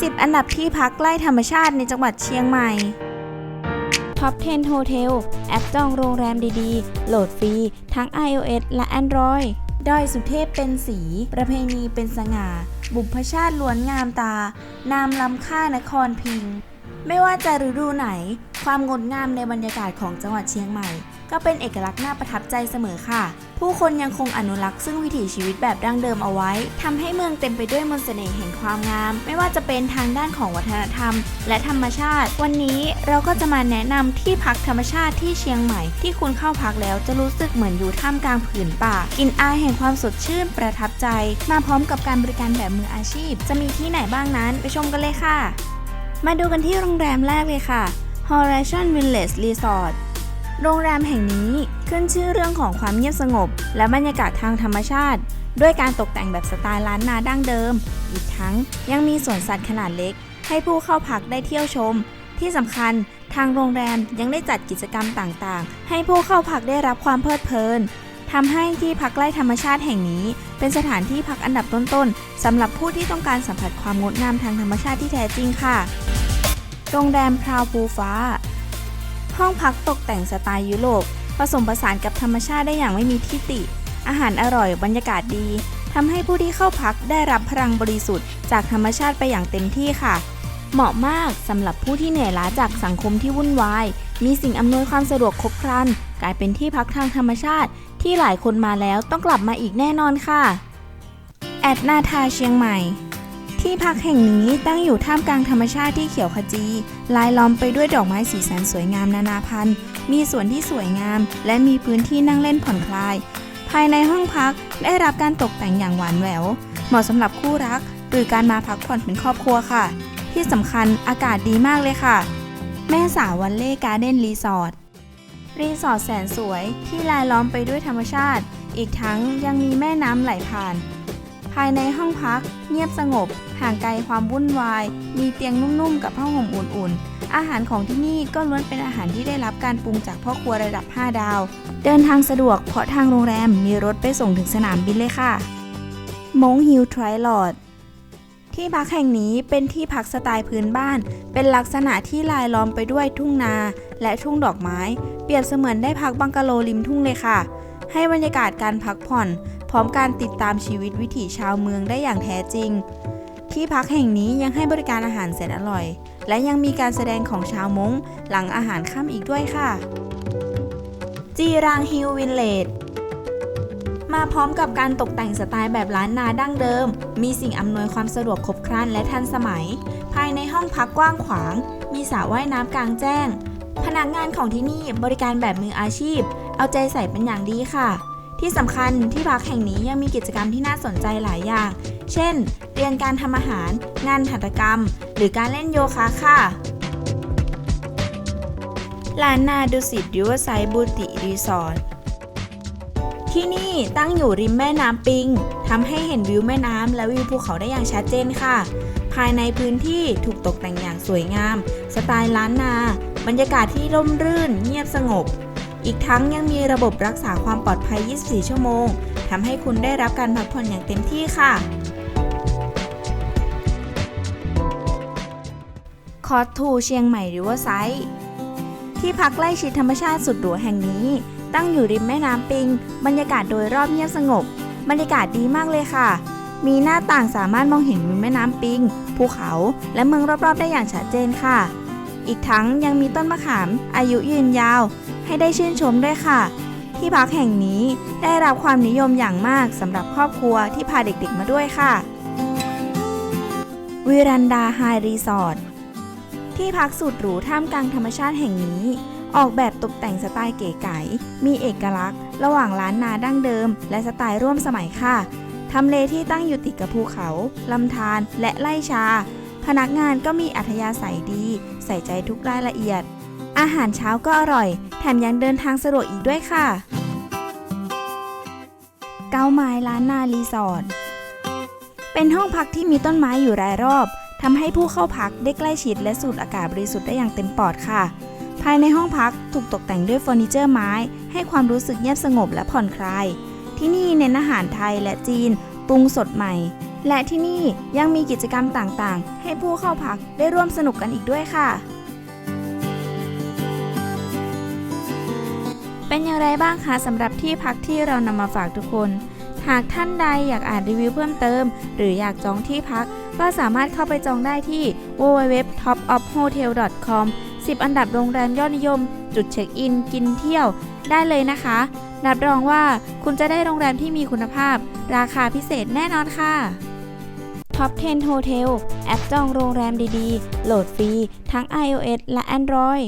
10 อันดับที่พักใกล้ธรรมชาติในจังหวัดเชียงใหม่ Top 10 Hotel แอปจองโรงแรมดีๆ โหลดฟรี ทั้ง iOS และ Android ดอยสุเทพเป็นสี ประเพณีเป็นสง่า บุพชาติล้วนงามตา นามล้ำค่านครพิง ไม่ว่าจะฤดูไหน ความงดงามในบรรยากาศของจังหวัดเชียงใหม่ ก็เป็นเอกลักษณ์น่าประทับใจเสมอค่ะ ผู้คนยังคงอนุรักษ์ซึ่งวิถีชีวิตแบบดั้งเดิมเอาไว้ทำให้เมืองเต็มไปด้วยมนต์เสน่ห์แห่งความงาม ไม่ว่าจะเป็นทางด้านของวัฒนธรรม และธรรมชาติ วันนี้เราก็จะมาแนะนำที่พักธรรมชาติที่เชียงใหม่ ที่คุณเข้าพักแล้วจะรู้สึกเหมือนอยู่ท่ามกลางผืนป่ากลินอายแห่งความสดชื่นประทับใจ มาพร้อมกับการบริการแบบมืออาชีพ จะมีที่ไหนบ้างนั้นไปชมกันเลยค่ะ มาดูกันที่โรงแรมแรกเลยค่ะ Horizon Village Resort โรงแรมแห่งนี้ขึ้นชื่อเรื่องของความเงียบสงบ และบรรยากาศทางธรรมชาติ ด้วยการตกแต่งแบบสไตล์ล้านนาดั้งเดิม อีกทั้งยังมีสวนสัตว์ขนาดเล็ก ให้ผู้เข้าพักได้เที่ยวชม ที่สำคัญทางโรงแรมยังได้จัดกิจกรรมต่างๆ ให้ผู้เข้าพักได้รับความเพลิดเพลินทำให้ที่พักใกล้ธรรมชาติแห่งนี้ เป็นสถานที่พักอันดับต้นๆสำหรับผู้ที่ต้องการสัมผัสความงดงามทางธรรมชาติที่แท้จริงค่ะ โรงแรมพราวภูฟ้า ห้องพักตกแต่งสไตล์ยุโรปผสมผสานกับธรรมชาติได้อย่างไม่มีที่ติ อาหารอร่อยบรรยากาศดีทำให้ผู้ที่เข้าพักได้รับพลังบริสุทธิ์จากธรรมชาติไปอย่างเต็มที่ค่ะ เหมาะมากสำหรับผู้ที่เหนื่อยล้าจากสังคมที่วุ่นวาย มีสิ่งอำนวยความสะดวกครบครัน กลายเป็นที่พักทางธรรมชาติ ที่หลายคนมาแล้วต้องกลับมาอีกแน่นอนค่ะ แอดนาทาเชียงใหม่ ที่พักแห่งนี้ตั้งอยู่ท่ามกลางธรรมชาติที่เขียวขจี ลายล้อมไปด้วยดอกไม้สีสันสวยงามนานาพันธุ์ มีสวนที่สวยงาม และมีพื้นที่นั่งเล่นผ่อนคลาย ภายในห้องพักได้รับการตกแต่งอย่างหวานแหวว เหมาะสำหรับคู่รัก หรือการมาพักผ่อนเป็นครอบครัวค่ะ ที่สำคัญอากาศดีมากเลยค่ะ แม่สาวันเล่การ์เด้นรีสอร์ทรีสอร์ทแสนสวยที่ลายล้อมไปด้วยธรรมชาติ อีกทั้งยังมีแม่น้ำไหลผ่าน ภายในห้องพัก เงียบสงบ ห่างไกลความวุ่นวาย มีเตียงนุ่มๆ กับผ้าห่มอุ่นๆ อาหารของที่นี่ก็ล้วนเป็นอาหารที่ได้รับการปรุงจากพ่อครัวระดับ 5 ดาว เดินทางสะดวกเพราะทางโรงแรมมีรถไปส่งถึงสนามบินเลยค่ะมงฮิลทริลอดที่พักแห่งนี้เป็นที่พักสไตล์พื้นบ้าน เป็นลักษณะที่ลายล้อมไปด้วยทุ่งนาและทุ่งดอกไม้ เปรียบเสมือนได้พักบังกะโลริมทุ่งเลยค่ะ ให้บรรยากาศการพักผ่อน พร้อมการติดตามชีวิตวิถีชาวเมืองได้อย่างแท้จริง ที่พักแห่งนี้ยังให้บริการอาหารแสนอร่อย และยังมีการแสดงของชาวมงหลังอาหารค่ำอีกด้วยค่ะ จีรางฮิลวินเลดมาพร้อมกับการตกแต่งสไตล์แบบล้านนาดั้งเดิม มีสิ่งอำนวยความสะดวกครบครันและทันสมัย ภายในห้องพักกว้างขวาง มีสระว่ายน้ำกลางแจ้ง พนักงานของที่นี่บริการแบบมืออาชีพ เอาใจใส่เป็นอย่างดีค่ะ ที่สำคัญที่พักแห่งนี้ยังมีกิจกรรมที่น่าสนใจหลายอย่าง เช่น เรียนการทำอาหาร งานหัตถกรรม หรือการเล่นโยคะค่ะลานนาดุสิตริวไซบูติรีสอร์ทที่นี่ตั้งอยู่ริมแม่น้ำปิงทำให้เห็นวิวแม่น้ำและวิวภูเขาได้อย่างชัดเจนค่ะ ภายในพื้นที่ถูกตกแต่งอย่างสวยงาม สไตล์ล้านนา บรรยากาศที่ร่มรื่น เงียบสงบ อีกทั้งยังมีระบบรักษาความปลอดภัย 24 ชั่วโมง ทำให้คุณได้รับการพักผ่อนอย่างเต็มที่ค่ะ คอร์ทูเชียงใหม่ริเวอร์ไซด์ที่พักใกล้ชิดธรรมชาติสุดหรูแห่งนี้ ตั้งอยู่ริมแม่น้ำปิง บรรยากาศโดยรอบเงียบสงบ บรรยากาศดีมากเลยค่ะ มีหน้าต่างสามารถมองเห็นวิวแม่น้ำปิง ภูเขา และเมืองรอบๆ ได้อย่างชัดเจนค่ะ อีกทั้งยังมีต้นมะขาม อายุยืนยาว ให้ได้ชื่นชมด้วยค่ะ ที่พักแห่งนี้ได้รับความนิยมอย่างมากสำหรับครอบครัวที่พาเด็กๆมาด้วยค่ะวิรันดาไฮรีสอร์ทที่พักสุดหรูท่ามกลางธรรมชาติแห่งนี้ ออกแบบตกแต่งสไตล์เก๋ไก๋มีเอกลักษณ์ ระหว่างล้านนาดั้งเดิม และสไตล์ร่วมสมัยค่ะทำเลที่ตั้งอยู่ติดกับภูเขาลำธารและไร่ชา พนักงานก็มีอัธยาศัยดี ใส่ใจทุกรายละเอียด อาหารเช้าก็อร่อย มยังเดินทางสะดวกอีกด้วยค่ะ เก้าไม้ล้านนารีสอร์ท เป็นห้องพักที่มีต้นไม้อยู่รายรอบทำให้ผู้เข้าพักได้ใกล้ชิดและสูดอากาศบริสุทธิ์ได้อย่างเต็มปอดค่ะ ภายในห้องพักถูกตกแต่งด้วยเฟอร์นิเจอร์ไม้ ให้ความรู้สึกเงียบสงบและผ่อนคลาย ที่นี่เน้นอาหารไทยและจีนปรุงสดใหม่ และที่นี่ยังมีกิจกรรมต่างๆ ให้ผู้เข้าพักได้ร่วมสนุกกันอีกด้วยค่ะ เป็นอย่างไรบ้างคะสำหรับที่พักที่เรานำมาฝากทุกคน หากท่านใดอยากอ่านรีวิวเพิ่มเติม หรืออยากจองที่พัก ก็สามารถเข้าไปจองได้ที่ www.topofhotel.com 10 อันดับโรงแรมยอดนิยม จุดเช็คอิน กินเที่ยวได้เลยนะคะรับรองว่าคุณจะได้โรงแรมที่มีคุณภาพ ราคาพิเศษแน่นอนค่ะ Top 10 Hotel แอปจองโรงแรมดีๆ โหลดฟรี ทั้ง iOS และ Android